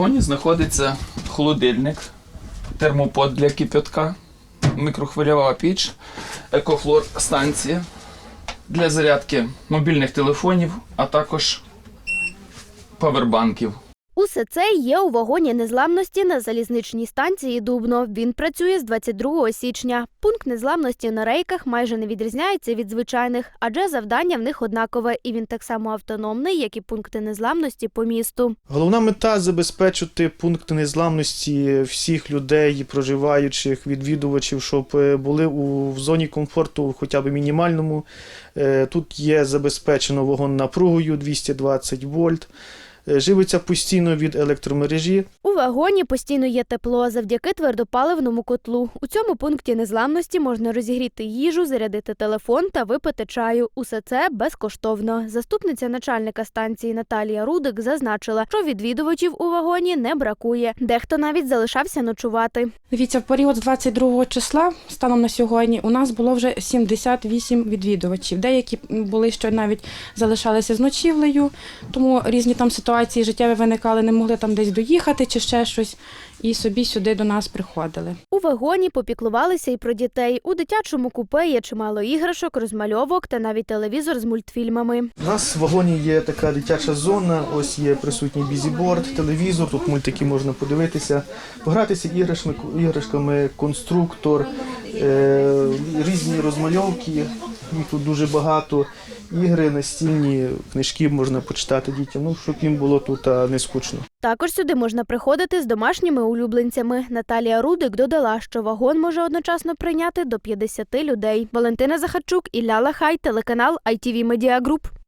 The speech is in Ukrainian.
вагоні знаходиться холодильник, термопод для кипятка, мікрохвильова піч, екофлор станція для зарядки мобільних телефонів, а також павербанків. Усе це є у вагоні незламності на залізничній станції Дубно. Він працює з 22 січня. Пункт незламності на рейках майже не відрізняється від звичайних, адже завдання в них однакове, і він так само автономний, як і пункти незламності по місту. Головна мета забезпечити пункти незламності всіх людей, проживаючих, відвідувачів, щоб е, були у зоні комфорту, хоча б мінімальному. Е, Тут є забезпечено вагон напругою 220 вольт. Е, Живиться постійно від електромережі. У вагоні постійно є тепло завдяки твердопаливному котлу. У цьому пункті незламності можна розігріти їжу, зарядити телефон та випити чаю. Усе це безкоштовно. Заступниця начальника станції Наталія Рудик зазначила, що відвідувачів у вагоні не бракує. Дехто навіть залишався ночувати. Дивіться, в період з 22 числа, станом на сьогодні, у нас було вже 78 відвідувачів. Деякі були, що навіть залишалися з ночівлею, тому різні там ситуації життєві виникали, не могли там десь доїхати чи ще щось, і собі сюди до нас приходили. У вагоні попіклувалися і про дітей. У дитячому купе є чимало іграшок, розмальовок та навіть телевізор з мультфільмами. У нас в вагоні є така дитяча зона, ось є присутній бізіборд, телевізор, тут мультики можна подивитися, погратися іграшками, іграшками конструктор, е, різні розмальовки, їх тут дуже багато. Ігри, настільні книжки можна почитати дітям, ну, щоб їм було тут не скучно. Також сюди можна приходити з домашніми улюбленцями. Наталія Рудик додала, що вагон може одночасно прийняти до 50 людей. Валентина Захарчук, Ілля Лахай, телеканал ITV Media Group.